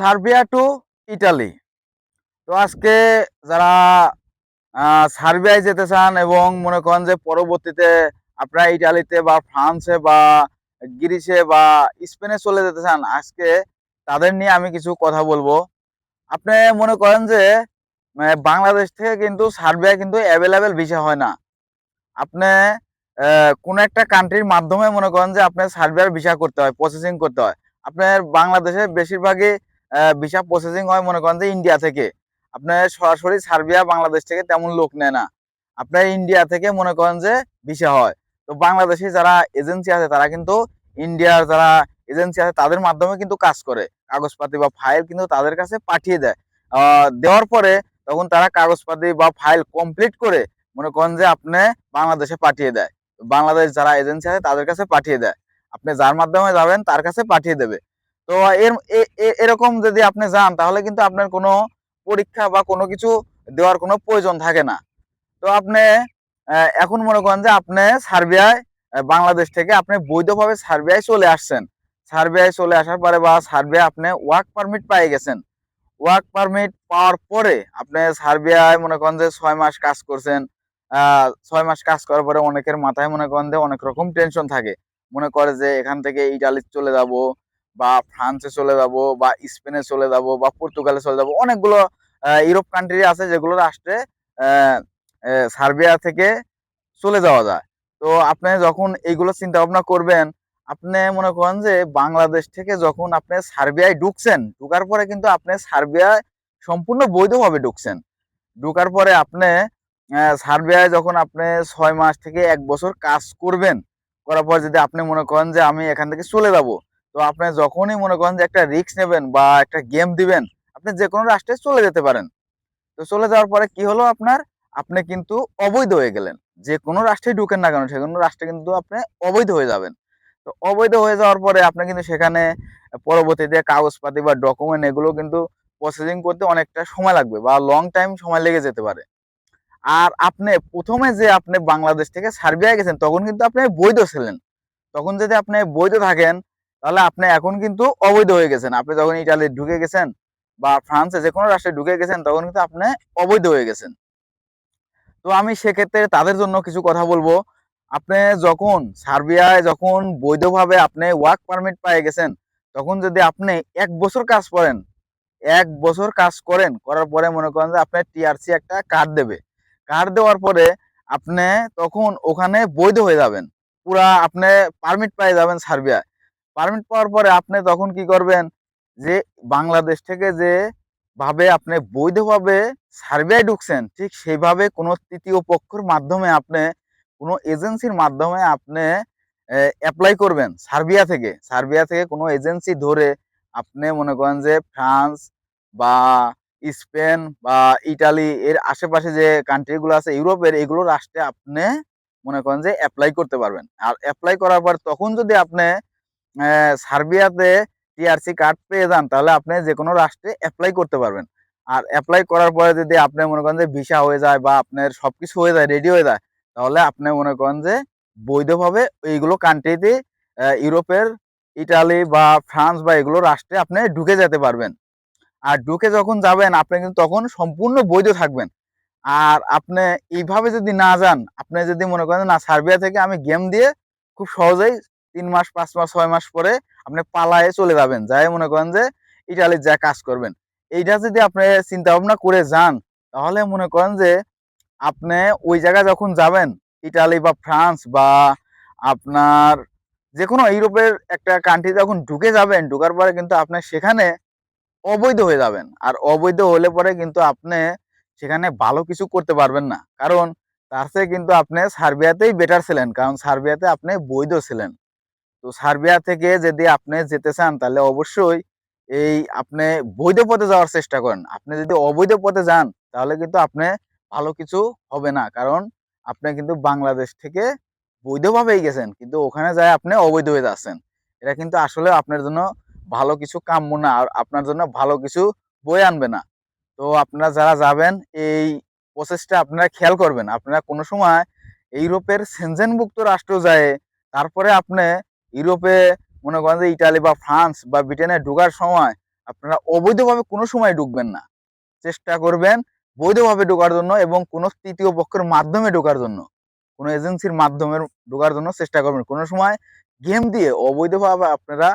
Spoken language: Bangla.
Serbia two Italy. তো আজকে যারা সার্বিয়ায় যেতে চান এবং মনে করেন যে পরবর্তীতে আপনারা ইটালিতে বা ফ্রান্সে বা গ্রিসে বা স্পেনে চলে যেতে চান, আজকে তাদের নিয়ে আমি কিছু কথা বলব। আপনি মনে করেন যে বাংলাদেশ থেকে কিন্তু সার্বিয়া কিন্তু অ্যাভেলেবেল ভিসা হয় না। আপনি কোন একটা কান্ট্রির মাধ্যমে মনে করেন যে আপনার সার্বিয়ার ভিসা করতে হয় প্রসেসিং করতে হয়। আপনার বাংলাদেশে বেশিরভাগই ভিসা প্রসেসিং হয়, মনে করেন যে ইন্ডিয়া থেকে। আপনার সরাসরি সার্বিয়া, বাংলাদেশ থেকে তেমন লোক নেয় না। আপনার ইন্ডিয়া থেকে মনে করেন যে ভিসা হয়। তো বাংলাদেশে যারা এজেন্সি আছে, তারা কিন্তু ইন্ডিয়ার যারা এজেন্সি আছে, তাদের মাধ্যমে কিন্তু কাজ করে। কাগজপাতি বা ফাইল কিন্তু তাদের কাছে পাঠিয়ে দেয়। দেওয়ার পরে তখন তারা কাগজপাতি বা ফাইল কমপ্লিট করে মনে করেন যে আপনি বাংলাদেশে পাঠিয়ে দেয়। বাংলাদেশ যারা এজেন্সি আছে, তাদের কাছে পাঠিয়ে দেয়। আপনি যার মাধ্যমে যাবেন, তার কাছে পাঠিয়ে দেবে। তো এর এরকম যদি আপনি যান, তাহলে কিন্তু আপনার কোনো পরীক্ষা বা কোনো কিছু দেওয়ার কোনো প্রয়োজন থাকে না। তো আপনি এখন মনে করেন যে আপনি সার্বিয়ায় বাংলাদেশ থেকে আপনি বৈধভাবে সার্বিয়ায় চলে আসছেন। সার্বিয়ায় চলে আসার পরে বা সার্বিয়া আপনি ওয়ার্ক পারমিট পেয়ে গেছেন। ওয়ার্ক পারমিট পাওয়ার পরে আপনি সার্বিয়ায় মনে করেন যে ছয় মাস কাজ করছেন ছয় মাস কাজ করার পরে অনেকের মাথায় মনে করেন যে অনেক রকম টেনশন থাকে। মনে করে যে এখান থেকে ইটালি চলে যাব বা ফ্রান্সে চলে যাব, বা স্পেনে চলে যাব, বা পর্তুগালে চলে যাব, অনেকগুলো ইউরোপ কান্ট্রি আছে যেগুলো রাষ্ট্রে সার্বিয়া থেকে চলে যাওয়া যায়। তো আপনি যখন এইগুলো চিন্তা ভাবনা করবেন, আপনি মনে করেন যে বাংলাদেশ থেকে যখন আপনি সার্বিয়ায় ঢুকছেন, ঢুকার পরে কিন্তু আপনি সার্বিয়ায় সম্পূর্ণ বৈধভাবে ঢুকছেন। ঢুকার পরে আপনি সার্বিয়ায় যখন আপনি ছয় মাস থেকে এক বছর কাজ করবেন, করার পর যদি আপনি মনে করেন যে আমি এখান থেকে চলে যাব তো আপনি যখনই মনে করেন যে একটা রিস্ক নেবেন বা একটা গেম দিবেন, আপনি যে কোনো রাষ্ট্রে চলে যেতে পারেন। তো চলে যাওয়ার পরে কি হলো আপনার? আপনি কিন্তু অবৈধ হয়ে গেলেন। যে কোনো রাষ্ট্রে ঢুকেন না কেন সে কোনো রাষ্ট্রে কিন্তু আপনি অবৈধ হয়ে যাবেন। তো অবৈধ হয়ে যাওয়ার পরে আপনি কিন্তু সেখানে পরবর্তীতে কাগজপাতি বা ডকুমেন্ট এগুলো কিন্তু প্রসেসিং করতে অনেকটা সময় লাগবে বা লং টাইম সময় লেগে যেতে পারে। আর আপনি প্রথমে যে আপনি বাংলাদেশ থেকে সার্বিয়া গেছেন, তখন কিন্তু আপনি বৈধ ছিলেন। তখন যদি আপনি বৈধ থাকেন তাহলে আপনি এখন কিন্তু অবৈধ হয়ে গেছেন। আপনি যখন ইটালি ঢুকে গেছেন বা ফ্রান্সে যে কোনো রাষ্ট্রে ঢুকে গেছেন, তখন কিন্তু আপনি অবৈধ হয়ে গেছেন। তো আমি সেক্ষেত্রে তাদের জন্য কিছু কথা বলব। আপনি যখন সার্বিয়ায় যখন বৈধভাবে আপনি ওয়ার্ক পারমিট পেয়ে গেছেন, তখন যদি আপনি এক বছর কাজ করেন, এক বছর কাজ করেন, করার পরে মনে করেন যে আপনার টিআরসি একটা কার্ড দেবে। কার্ড দেওয়ার পরে আপনি তখন ওখানে বৈধ হয়ে যাবেন। পুরা আপনি পারমিট পেয়ে যাবেন সার্বিয়া পারমিট পাওয়ার পরে আপনি তখন কি করবেন? যে বাংলাদেশ থেকে যে ভাবে আপনি বৈধভাবে সার্বিয়ায় ঢুকছেন, ঠিক সেইভাবে কোনো তৃতীয় পক্ষের মাধ্যমে আপনি, কোনো এজেন্সির মাধ্যমে আপনি অ্যাপ্লাই করবেন সার্বিয়া থেকে। সার্বিয়া থেকে কোনো এজেন্সি ধরে আপনি মনে করেন যে ফ্রান্স বা স্পেন বা ইটালি এর আশেপাশে যে কান্ট্রিগুলো আছে, ইউরোপের এগুলো রাষ্ট্রে আপনি মনে করেন যে অ্যাপ্লাই করতে পারবেন। আর অ্যাপ্লাই করার পর তখন যদি আপনি সার্বিয়াতে টিআরসি কার্ড পেয়ে যান, তাহলে আপনি যে কোনো রাষ্ট্রে অ্যাপ্লাই করতে পারবেন। আর অ্যাপ্লাই করার পরে যদি আপনি মনে করেন যে ভিসা হয়ে যায় বা আপনার সবকিছু হয়ে যায় রেডি হয়ে যায়, তাহলে আপনি মনে করেন যে বৈধভাবে এইগুলো কান্ট্রিতে ইউরোপের ইটালি বা ফ্রান্স বা এগুলো রাষ্ট্রে আপনি ঢুকে যেতে পারবেন। আর ঢুকে যখন যাবেন, আপনি কিন্তু তখন সম্পূর্ণ বৈধ থাকবেন। আর আপনি এইভাবে যদি না যান, আপনি যদি মনে করেন না, সার্বিয়া থেকে আমি গেম দিয়ে খুব সহজেই তিন মাস, পাঁচ মাস, ছয় মাস পরে আপনি পালায়ে চলে যাবেন। যাই মনে করেন যে ইটালির যা কাজ করবেন। এইটা যদি আপনি চিন্তা ভাবনা করে যান, তাহলে মনে করেন যে আপনি ওই জায়গায় যখন যাবেন, ইটালি বা ফ্রান্স বা আপনার যে কোনো ইউরোপের একটা কান্ট্রি যখন ঢুকে যাবেন, ঢুকার পরে কিন্তু আপনি সেখানে অবৈধ হয়ে যাবেন। আর অবৈধ হলে পরে কিন্তু আপনি সেখানে ভালো কিছু করতে পারবেন না। কারণ তার চেয়ে কিন্তু আপনি সার্বিয়াতেই বেটার ছিলেন। কারণ সার্বিয়াতে আপনি বৈধ ছিলেন। তো সার্বিয়া থেকে যদি আপনি যেতে চান, তাহলে অবশ্যই এই আপনি বৈধ পথে যাওয়ার চেষ্টা করেন। আপনি যদি অবৈধ পথে যান, তাহলে কিন্তু আপনি ভালো কিছু হবে না। কারণ আপনি কিন্তু বাংলাদেশ থেকে বৈধভাবেই গেছেন, কিন্তু ওখানে যায় আপনি অবৈধ হয়ে যাচ্ছেন। এটা কিন্তু আসলে আপনার জন্য ভালো কিছু কাম্য না, আর আপনার জন্য ভালো কিছু বয়ে আনবে না। তো আপনারা যারা যাবেন, এই প্রসেসটা আপনারা খেয়াল করবেন। আপনারা কোনো সময় ইউরোপের সেনজেনভুক্ত রাষ্ট্র যায়, তারপরে আপনি ইউরোপে, মনে করেন যে ইটালি বা ফ্রান্স বা ব্রিটেনে ঢুকার সময় আপনারা অবৈধভাবে কোনো সময় ঢুকবেন না। চেষ্টা করবেন বৈধভাবে ঢোকার জন্য এবং কোনো তৃতীয় পক্ষের মাধ্যমে ঢোকার জন্য। কোনো এজেন্সির মাধ্যমে ঢোকার জন্য চেষ্টা করবেন। কোনো সময় গেম দিয়ে অবৈধভাবে আপনারা